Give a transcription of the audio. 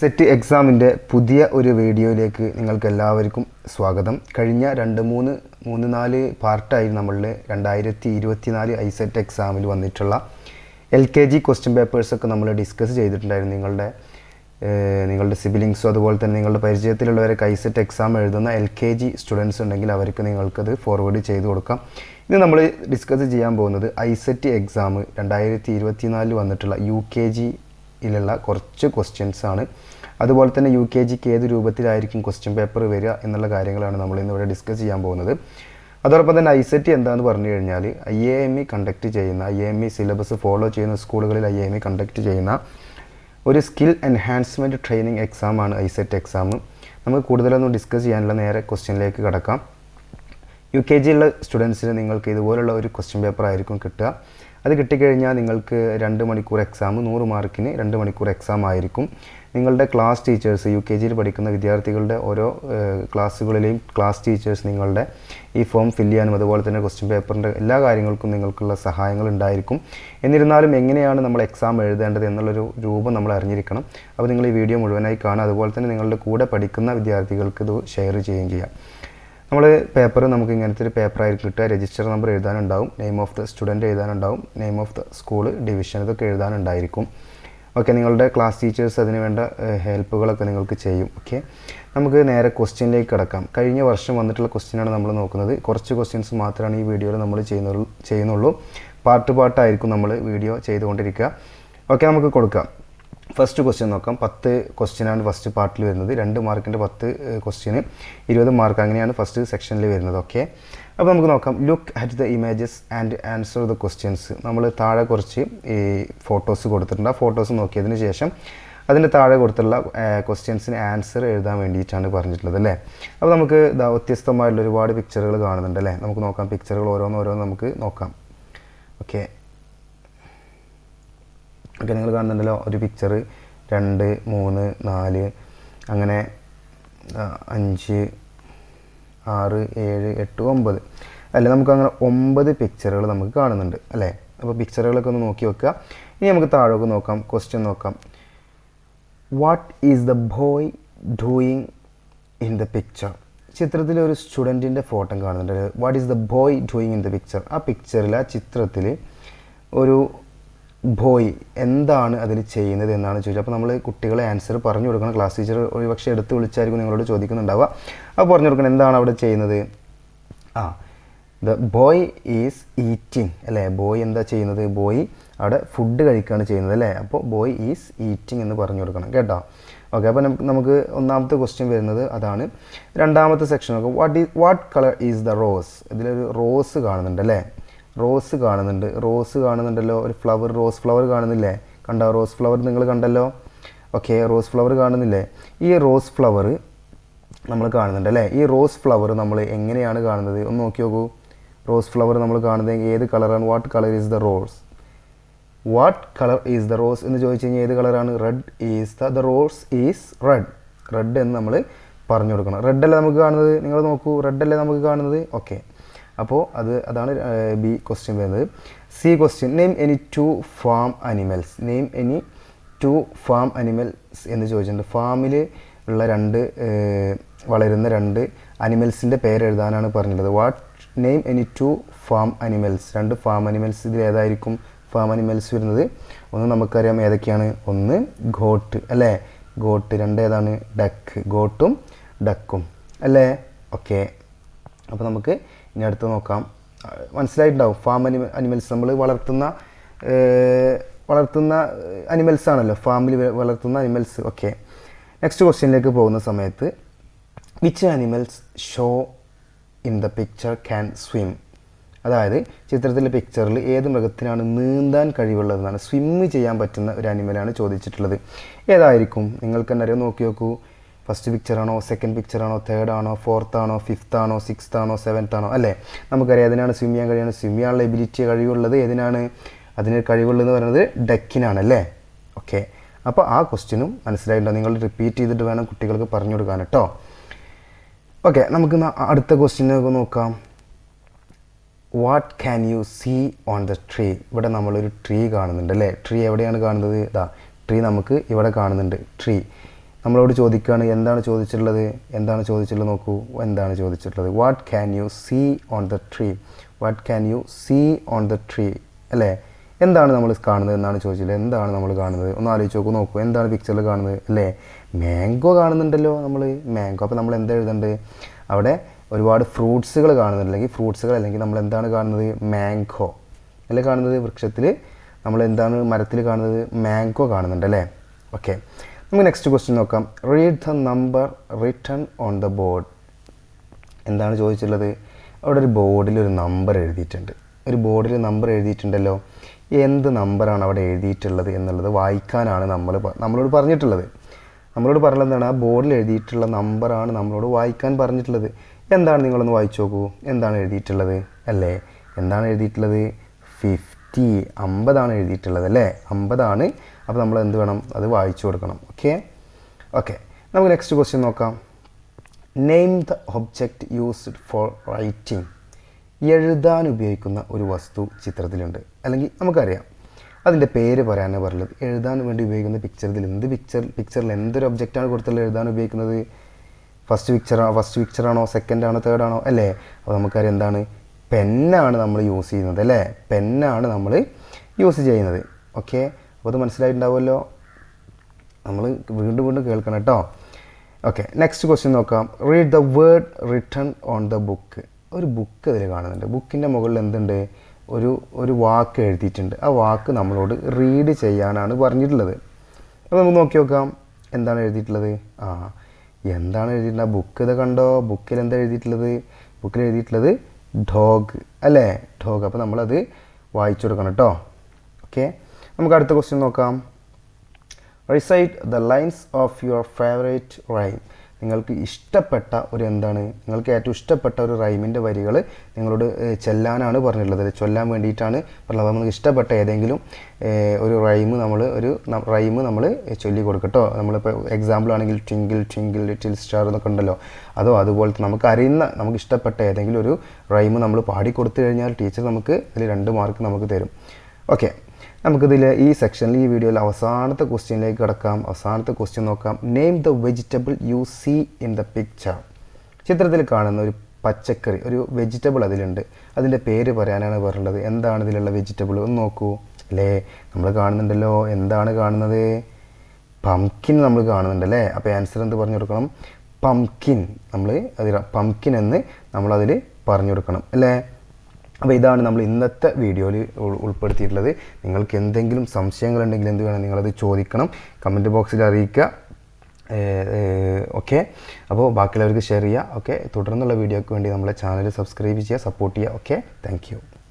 Set എക്സാമിന്റെ പുതിയ ഒരു വീഡിയോയിലേക്ക് നിങ്ങൾക്ക് എല്ലാവർക്കും സ്വാഗതം. കഴിഞ്ഞ രണ്ട് മൂന്ന് മൂന്ന് നാല് പാർട്ടായി നമ്മളുടെ രണ്ടായിരത്തി ഇരുപത്തിനാല് ഐ സെറ്റ് എക്സാമിൽ വന്നിട്ടുള്ള എൽ കെ ജി ക്വസ്റ്റ്യൻ പേപ്പേഴ്സൊക്കെ നമ്മൾ ഡിസ്കസ് ചെയ്തിട്ടുണ്ടായിരുന്നു. നിങ്ങളുടെ നിങ്ങളുടെ സിബിലിങ്സും അതുപോലെ തന്നെ നിങ്ങളുടെ പരിചയത്തിലുള്ളവരൊക്കെ ഐ സെറ്റ് എക്സാം എഴുതുന്ന എൽ കെ ജി സ്റ്റുഡൻസ് ഉണ്ടെങ്കിൽ അവർക്ക് നിങ്ങൾക്കത് ഫോർവേഡ് ചെയ്ത് കൊടുക്കാം. ഇന്ന് നമ്മൾ ഡിസ്കസ് ചെയ്യാൻ പോകുന്നത് ഐ സെറ്റ് എക്സാം രണ്ടായിരത്തി ഇരുപത്തിനാലിൽ വന്നിട്ടുള്ള യു കെ ജി യിലുള്ള കുറച്ച് ക്വസ്റ്റ്യൻസ് ആണ്. അതുപോലെ തന്നെ യു കെ ജിക്ക് ഏത് രൂപത്തിലായിരിക്കും ക്വസ്റ്റ്യൻ പേപ്പർ വരിക എന്നുള്ള കാര്യങ്ങളാണ് നമ്മൾ ഇന്ന് ഇവിടെ ഡിസ്കസ് ചെയ്യാൻ പോകുന്നത്. അതോടൊപ്പം തന്നെ ഐ സെറ്റ് എന്താണെന്ന് പറഞ്ഞു കഴിഞ്ഞാൽ I A M E conduct ചെയ്യുന്ന I M E syllabus follow ചെയ്യുന്ന സ്കൂളുകളിൽ ഐ എം ഇ കണ്ടക്ട് ചെയ്യുന്ന ഒരു സ്കിൽ എൻഹാൻസ്മെന്റ് ട്രെയിനിങ് എക്സാമാണ് സെറ്റ് എക്സാം നമുക്ക് കൂടുതലൊന്നും ഡിസ്കസ് ചെയ്യാനുള്ള നേരെ ക്വസ്റ്റ്യനിലേക്ക് കടക്കാം. യു കെ ജിയിലുള്ള സ്റ്റുഡൻസിന് നിങ്ങൾക്ക് ഇതുപോലുള്ള ഒരു ക്വസ്റ്റ്യൻ പേപ്പർ ആയിരിക്കും കിട്ടുക. അത് കിട്ടിക്കഴിഞ്ഞാൽ നിങ്ങൾക്ക് രണ്ട് മണിക്കൂർ എക്സാം നൂറ് മാർക്കിന് രണ്ട് മണിക്കൂർ എക്സാം ആയിരിക്കും. നിങ്ങളുടെ ക്ലാസ് ടീച്ചേഴ്സ് യു കെ ജിയിൽ പഠിക്കുന്ന വിദ്യാർത്ഥികളുടെ ഓരോ ക്ലാസ്സുകളിലെയും ക്ലാസ് ടീച്ചേഴ്സ് നിങ്ങളുടെ ഈ ഫോം ഫില്ല് ചെയ്യാനും അതുപോലെ തന്നെ ക്വസ്റ്റ്യൻ പേപ്പറിന്റെ എല്ലാ കാര്യങ്ങൾക്കും നിങ്ങൾക്കുള്ള സഹായങ്ങൾ ഉണ്ടായിരിക്കും. എന്നിരുന്നാലും എങ്ങനെയാണ് നമ്മൾ എക്സാം എഴുതേണ്ടത് എന്നുള്ളൊരു രൂപം നമ്മൾ അറിഞ്ഞിരിക്കണം. അപ്പോൾ നിങ്ങൾ ഈ വീഡിയോ മുഴുവനായി കാണുക. അതുപോലെ തന്നെ നിങ്ങളുടെ കൂടെ പഠിക്കുന്ന വിദ്യാർത്ഥികൾക്ക് ഇത് ഷെയർ ചെയ്യുകയും ചെയ്യാം. നമ്മൾ പേപ്പർ നമുക്ക് ഇങ്ങനത്തെ ഒരു പേപ്പർ ആയിരിക്കും കിട്ടുക. രജിസ്റ്റർ നമ്പർ എഴുതാനുണ്ടാവും. Name of the student എഴുതാനുണ്ടാവും. Name of the school division ഇതൊക്കെ എഴുതാനുണ്ടായിരിക്കും. ഓക്കെ നിങ്ങളുടെ ക്ലാസ് ടീച്ചേഴ്സ് അതിന് വേണ്ട ഹെൽപ്പുകളൊക്കെ നിങ്ങൾക്ക് ചെയ്യും. ഓക്കെ നമുക്ക് നേരെ ക്വസ്റ്റ്യനിലേക്ക് കിടക്കാം. കഴിഞ്ഞ വർഷം വന്നിട്ടുള്ള ക്വസ്റ്റ്യനാണ് നമ്മൾ നോക്കുന്നത്. കുറച്ച് ക്വസ്റ്റ്യൻസ് മാത്രമാണ് ഈ വീഡിയോയിൽ നമ്മൾ ചെയ്യുന്നുള്ളൂ. ചെയ്യുന്നുള്ളൂ പാർട്ട് പാർട്ടായിരിക്കും നമ്മൾ വീഡിയോ ചെയ്തുകൊണ്ടിരിക്കുക. ഓക്കെ നമുക്ക് കൊടുക്കാം. ഫസ്റ്റ് ക്വസ്റ്റ്യൻ നോക്കാം. പത്ത് ക്വസ്റ്റ്യനാണ് ഫസ്റ്റ് പാർട്ടിൽ വരുന്നത്. രണ്ട് മാർക്കിന്റെ പത്ത് ക്വസ്റ്റ്യന് ഇരുപത് മാർക്ക് അങ്ങനെയാണ് ഫസ്റ്റ് സെക്ഷനിൽ വരുന്നത്. ഓക്കെ അപ്പോൾ നമുക്ക് നോക്കാം. Look at the images and answer the questions നമ്മൾ താഴെ കുറച്ച് ഈ ഫോട്ടോസ് കൊടുത്തിട്ടുണ്ട്. ആ ഫോട്ടോസ് നോക്കിയതിന് ശേഷം അതിന്റെ താഴെ കൊടുത്തുള്ള ക്വസ്റ്റ്യൻസിന് ആൻസർ എഴുതാൻ വേണ്ടിയിട്ടാണ് പറഞ്ഞിട്ടുള്ളത് അല്ലേ? അപ്പോൾ നമുക്ക് വ്യത്യസ്തമായിട്ടുള്ള ഒരുപാട് പിക്ചറുകൾ കാണുന്നുണ്ട് അല്ലേ? നമുക്ക് നോക്കാം. പിക്ചറുകൾ ഓരോന്ന് ഓരോന്ന് നമുക്ക് നോക്കാം. ഓക്കെ ഓക്കെ നിങ്ങൾ കാണുന്നുണ്ടല്ലോ. ഒരു പിക്ചർ രണ്ട് മൂന്ന് നാല് അങ്ങനെ അഞ്ച് ആറ് ഏഴ് എട്ട് ഒമ്പത്. അല്ലേ? നമുക്ക് അങ്ങനെ ഒമ്പത് പിക്ചറുകൾ നമുക്ക് കാണുന്നുണ്ട്. അല്ലേ? അപ്പോൾ പിക്ചറുകളൊക്കെ ഒന്ന് നോക്കി വെക്കുക. ഇനി നമുക്ക് താഴോക്ക് നോക്കാം ക്വസ്റ്റ്യൻ നോക്കാം. What is the boy doing in the picture ചിത്രത്തിൽ ഒരു സ്റ്റുഡന്റിന്റെ ഫോട്ടോ കാണുന്നുണ്ട്. What is the boy doing in the picture ആ പിക്ചറിൽ ആ ചിത്രത്തിൽ ഒരു ബോയ് എന്താണ് അതിൽ ചെയ്യുന്നത് എന്നാണ് ചോദിച്ചത്. അപ്പോൾ നമ്മൾ കുട്ടികളെ ആൻസർ പറഞ്ഞു കൊടുക്കണം. ക്ലാസ് ടീച്ചർ ഒരു പക്ഷേ എടുത്ത് വിളിച്ചായിരിക്കും നിങ്ങളോട് ചോദിക്കുന്നുണ്ടാവുക. അപ്പോൾ പറഞ്ഞു കൊടുക്കണം എന്താണ് അവിടെ ചെയ്യുന്നത്? ആ ദ ബോയ് ഈസ് ഈറ്റിംഗ് അല്ലേ? ബോയ് എന്താ ചെയ്യുന്നത്? ബോയ് അവിടെ ഫുഡ് കഴിക്കുകയാണ് ചെയ്യുന്നത് അല്ലേ? അപ്പോൾ ബോയ് ഈസ് ഈറ്റിംഗ് എന്ന് പറഞ്ഞു കൊടുക്കണം കേട്ടോ? ഓക്കെ അപ്പോൾ നമുക്ക് ഒന്നാമത്തെ ക്വസ്റ്റ്യൻ വരുന്നത് അതാണ്. രണ്ടാമത്തെ സെക്ഷൻ നോക്കാം. വാട്ട് ഈ what colour is the rose ഇതിലൊരു റോസ് കാണുന്നുണ്ട് അല്ലേ? റോസ് കാണുന്നുണ്ട്. റോസ് കാണുന്നുണ്ടല്ലോ. ഒരു ഫ്ലവർ റോസ് ഫ്ലവർ കാണുന്നില്ലേ? കണ്ടോ? റോസ് ഫ്ലവർ നിങ്ങൾ കണ്ടല്ലോ? ഓക്കെ റോസ് ഫ്ലവർ കാണുന്നില്ലേ? ഈ റോസ് ഫ്ലവർ നമ്മൾ കാണുന്നുണ്ട് അല്ലേ? ഈ റോസ് ഫ്ലവർ നമ്മൾ എങ്ങനെയാണ് കാണുന്നത്? ഒന്ന് നോക്കി നോക്കൂ. റോസ് ഫ്ലവർ നമ്മൾ കാണുന്നത് ഏത് കളറാണ് what colour is the rose what colour is the rose എന്ന് ചോദിച്ചു കഴിഞ്ഞാൽ ഏത് കളറാണ്? Red is the the rose is red red എന്ന് നമ്മൾ പറഞ്ഞു കൊടുക്കണം. റെഡ് അല്ലേ നമുക്ക് കാണുന്നത്? നിങ്ങൾ നോക്കൂ. റെഡ് അല്ലേ നമുക്ക് കാണുന്നത്? ഓക്കെ അപ്പോൾ അത് അതാണ് ബി ക്വസ്റ്റ്യൻ വരുന്നത്. C question name any two farm animals name any two farm animals എന്ന് ചോദിച്ചിട്ടുണ്ട്. ഫാമിൽ ഉള്ള രണ്ട് വളരുന്ന രണ്ട് അനിമൽസിന്റെ പേര് എഴുതാനാണ് പറഞ്ഞിട്ടുള്ളത്. What name any two farm animals രണ്ട് ഫാം അനിമൽസ് ഇതിൽ ഏതായിരിക്കും ഫാം അനിമൽസ് വരുന്നത്? ഒന്ന് നമുക്കറിയാം ഏതൊക്കെയാണ്. ഒന്ന് ഗോട്ട് അല്ലേ? ഗോട്ട് രണ്ട് ഏതാണ്? ഡക്ക് ഗോട്ടും ഡക്കും അല്ലേ? ഓക്കെ അപ്പോൾ നമുക്ക് ഇനി അടുത്ത് നോക്കാം. മനസ്സിലായിട്ടുണ്ടാവും. ഫാം അനിമ അനിമൽസ് നമ്മൾ വളർത്തുന്ന വളർത്തുന്ന അനിമൽസ് ആണല്ലോ. ഫാമിൽ വളർത്തുന്ന അനിമൽസ് ഓക്കെ നെക്സ്റ്റ് ക്വസ്റ്റ്യനിലേക്ക് പോകുന്ന സമയത്ത് which animals show in the picture can swim അതായത് ചിത്രത്തിലെ പിക്ചറിൽ ഏത് മൃഗത്തിനാണ് നീന്താൻ കഴിവുള്ളതെന്നാണ് സ്വിമ്മ് ചെയ്യാൻ പറ്റുന്ന ഒരു അനിമലാണ് ചോദിച്ചിട്ടുള്ളത്. ഏതായിരിക്കും? നിങ്ങൾക്ക് തന്നെ നോക്കി നോക്കൂ. ഫസ്റ്റ് പിക്ചറാണോ സെക്കൻഡ് പിക്ചറാണോ തേർഡ് ആണോ ഫോർത്ത് ആണോ ഫിഫ്ത്ത് ആണോ സിക്സ്ത് ആണോ സെവൻത്ത് ആണോ അല്ലേ? നമുക്കറിയാം അതിനാണ് സ്വിം ചെയ്യാൻ കഴിയുന്നത്? സ്വിം ചെയ്യാനുള്ള എബിലിറ്റി കഴിവുള്ളത് ഏതിനാണ്? അതിന് കഴിവുള്ളത് എന്ന് പറയുന്നത് ഡക്കിനാണ് അല്ലേ? ഓക്കെ അപ്പോൾ ആ ക്വസ്റ്റ്യനും മനസ്സിലായിട്ടോ നിങ്ങൾ റിപ്പീറ്റ് ചെയ്തിട്ട് വേണം കുട്ടികൾക്ക് പറഞ്ഞു കൊടുക്കാൻ കേട്ടോ. ഓക്കെ നമുക്ക് അടുത്ത ക്വസ്റ്റ്യനൊക്കെ നോക്കാം. What can you see on the tree ഇവിടെ നമ്മളൊരു ട്രീ കാണുന്നുണ്ട് അല്ലേ? ട്രീ എവിടെയാണ് കാണുന്നത്? ഇതാ ട്രീ നമുക്ക് ഇവിടെ കാണുന്നുണ്ട്. ട്രീ നമ്മളോട് ചോദിക്കുകയാണ് എന്താണ് ചോദിച്ചിട്ടുള്ളത്? എന്താണ് ചോദിച്ചിട്ടുള്ളത് നോക്കൂ എന്താണ് ചോദിച്ചിട്ടുള്ളത്? What can you see on the tree what can you see on the tree അല്ലേ? എന്താണ് നമ്മൾ കാണുന്നത്? എന്നാണ് ചോദിച്ചിട്ടുള്ളത്? എന്താണ് നമ്മൾ കാണുന്നത്? ഒന്ന് ആലോചിച്ച് നോക്കൂ നോക്കൂ. എന്താണ് പിക്ചറിൽ കാണുന്നത്? അല്ലേ? മാംഗോ കാണുന്നുണ്ടല്ലോ നമ്മൾ മാംഗോ അപ്പോൾ നമ്മൾ എന്താ എഴുതേണ്ടത് അവിടെ ഒരുപാട് ഫ്രൂട്ട്സുകൾ കാണുന്നുണ്ട് അല്ലെങ്കിൽ ഫ്രൂട്ട്സുകൾ അല്ലെങ്കിൽ നമ്മൾ എന്താണ് കാണുന്നത്? മാംഗോ അല്ലേ കാണുന്നത്? വൃക്ഷത്തിൽ നമ്മൾ എന്താണ് മരത്തിൽ കാണുന്നത്? മാംഗോ കാണുന്നുണ്ട് അല്ലേ? ഓക്കെ നമുക്ക് നെക്സ്റ്റ് ക്വസ്റ്റ്യൻ നോക്കാം. Read the number written on the board എന്താണ് ചോദിച്ചിട്ടുള്ളത്? അവിടെ ഒരു ബോർഡിൽ ഒരു നമ്പർ എഴുതിയിട്ടുണ്ട്. ഒരു ബോർഡിൽ നമ്പർ എഴുതിയിട്ടുണ്ടല്ലോ. എന്ത് നമ്പറാണ് അവിടെ എഴുതിയിട്ടുള്ളത് എന്നുള്ളത് വായിക്കാനാണ് നമ്മൾ നമ്മളോട് പറഞ്ഞിട്ടുള്ളത്. നമ്മളോട് പറഞ്ഞത് എന്താണ്? ആ ബോർഡിൽ എഴുതിയിട്ടുള്ള നമ്പറാണ് നമ്മളോട് വായിക്കാൻ പറഞ്ഞിട്ടുള്ളത്. എന്താണ് നിങ്ങളൊന്ന് വായിച്ചു നോക്കൂ. എന്താണ് എഴുതിയിട്ടുള്ളത്? അല്ലേ? എന്താണ് എഴുതിയിട്ടുള്ളത്? ഫിഫ്റ്റി അമ്പതാണ് എഴുതിയിട്ടുള്ളത് അല്ലേ? അമ്പതാണ് അപ്പോൾ നമ്മൾ എന്ത് വേണം? അത് വായിച്ചു കൊടുക്കണം. ഓക്കെ ഓക്കെ നമുക്ക് നെക്സ്റ്റ് ക്വസ്റ്റ്യൻ നോക്കാം. Name the object used for writing എഴുതാൻ ഉപയോഗിക്കുന്ന ഒരു വസ്തു ചിത്രത്തിലുണ്ട്. അല്ലെങ്കിൽ നമുക്കറിയാം. അതിന്റെ പേര് പറയാനാണ് പറഞ്ഞത്. എഴുതാൻ വേണ്ടി ഉപയോഗിക്കുന്ന പിക്ചറിൽ എന്ത് പിക്ചർ പിക്ചറിൽ എന്തൊരു ഒബ്ജക്റ്റാണ് കൊടുത്തുള്ളത് എഴുതാൻ ഉപയോഗിക്കുന്നത്? ഫസ്റ്റ് പിക്ചറാണോ ഫസ്റ്റ് പിക്ചറാണോ സെക്കൻഡ് ആണോ? തേർഡ് ആണോ? അല്ലേ? അപ്പോൾ നമുക്കറിയാം എന്താണ്? പെന്നാണ് നമ്മൾ യൂസ് ചെയ്യുന്നത് അല്ലേ? പെന്നാണ് നമ്മൾ യൂസ് ചെയ്യുന്നത്. ഓക്കെ അപ്പോൾ അത് മനസ്സിലായിട്ടുണ്ടാവുമല്ലോ. നമ്മൾ വീണ്ടും വീണ്ടും കേൾക്കണം കേട്ടോ. ഓക്കെ നെക്സ്റ്റ് ക്വസ്റ്റ്യൻ നോക്കാം. Read the word written on the book ഒരു ബുക്ക് അതിൽ കാണുന്നുണ്ട്. ബുക്കിന്റെ മുകളിൽ എന്തുണ്ട്? ഒരു ഒരു വാക്ക് എഴുതിയിട്ടുണ്ട്. ആ വാക്ക് നമ്മളോട് റീഡ് ചെയ്യാനാണ് പറഞ്ഞിട്ടുള്ളത്. അപ്പോൾ നമുക്ക് നോക്കി നോക്കാം. എന്താണ് എഴുതിയിട്ടുള്ളത്? ആ എന്താണ് എഴുതിയിട്ടുള്ളത് ബുക്ക് ഇത് കണ്ടോ? ബുക്കിൽ എന്താ എഴുതിയിട്ടുള്ളത്? ബുക്കിൽ എഴുതിയിട്ടുള്ളത് ഡോഗ് അല്ലേ? ഡോഗ് അപ്പോൾ നമ്മളത് വായിച്ചു കൊടുക്കണം കേട്ടോ. ഓക്കെ നമുക്ക് അടുത്ത ക്വസ്റ്റ്യൻ നോക്കാം. Recite the lines of your favourite rhyme നിങ്ങൾക്ക് ഇഷ്ടപ്പെട്ട ഒരു എന്താണ്? നിങ്ങൾക്ക് ഏറ്റവും ഇഷ്ടപ്പെട്ട ഒരു റൈമിന്റെ വരികൾ നിങ്ങളോട് ചെല്ലാനാണ് പറഞ്ഞിട്ടുള്ളത്. ചൊല്ലാൻ വേണ്ടിയിട്ടാണ് പറഞ്ഞത്. നമുക്ക് ഇഷ്ടപ്പെട്ട ഏതെങ്കിലും ഒരു റൈമ് നമ്മൾ ഒരു റൈമ് നമ്മൾ ചൊല്ലി കൊടുക്കട്ടോ നമ്മളിപ്പോൾ എക്സാമ്പിൾ ആണെങ്കിൽ ട്വിങ്കിൾ ട്വിങ്കിൾ ലിറ്റിൽ സ്റ്റാർ എന്നൊക്കെ ഉണ്ടല്ലോ. അതോ അതുപോലത്തെ നമുക്ക് അറിയുന്ന നമുക്ക് ഇഷ്ടപ്പെട്ട ഏതെങ്കിലും ഒരു റൈമ് നമ്മൾ പാടി കൊടുത്തു കഴിഞ്ഞാൽ ടീച്ചർ നമുക്ക് ഇതിൽ രണ്ട് മാർക്ക് നമുക്ക് തരും. ഓക്കെ നമുക്കിതിൽ ഈ സെക്ഷനിൽ ഈ വീഡിയോയിൽ അവസാനത്തെ ക്വസ്റ്റ്യനിലേക്ക് കിടക്കാം. അവസാനത്തെ ക്വസ്റ്റ്യൻ നോക്കാം. Name the vegetable you see in the picture ചിത്രത്തിൽ കാണുന്ന ഒരു പച്ചക്കറി ഒരു വെജിറ്റബിൾ അതിലുണ്ട്. അതിന്റെ പേര് പറയാനാണ് പറഞ്ഞത്. എന്താണ് ഇതിലുള്ള വെജിറ്റബിൾ ഒന്ന് നോക്കൂ. അല്ലേ? നമ്മൾ കാണുന്നുണ്ടല്ലോ. എന്താണ് കാണുന്നത്? പംകിൻ നമ്മൾ കാണുന്നുണ്ട് അല്ലേ? അപ്പോൾ ആൻസർ എന്ത് പറഞ്ഞു കൊടുക്കണം? പംകിൻ നമ്മൾ അതിൽ പംകിൻ എന്ന് നമ്മളതിൽ പറഞ്ഞു കൊടുക്കണം. അല്ലേ? അപ്പോൾ ഇതാണ് നമ്മൾ ഇന്നത്തെ വീഡിയോയിൽ ഉൾപ്പെടുത്തിയിട്ടുള്ളത്. നിങ്ങൾക്ക് എന്തെങ്കിലും സംശയങ്ങളുണ്ടെങ്കിൽ എന്ത് വേണം നിങ്ങളത് ചോദിക്കണം. കമന്റ് ബോക്സിൽ അറിയിക്കുക. ഓക്കെ. അപ്പോൾ ബാക്കിയുള്ളവർക്ക് ഷെയർ ചെയ്യുക. ഓക്കെ. തുടർന്നുള്ള വീഡിയോയ്ക്ക് വേണ്ടി നമ്മളെ ചാനൽ സബ്സ്ക്രൈബ് ചെയ്യുക സപ്പോർട്ട് ചെയ്യുക. ഓക്കെ. താങ്ക്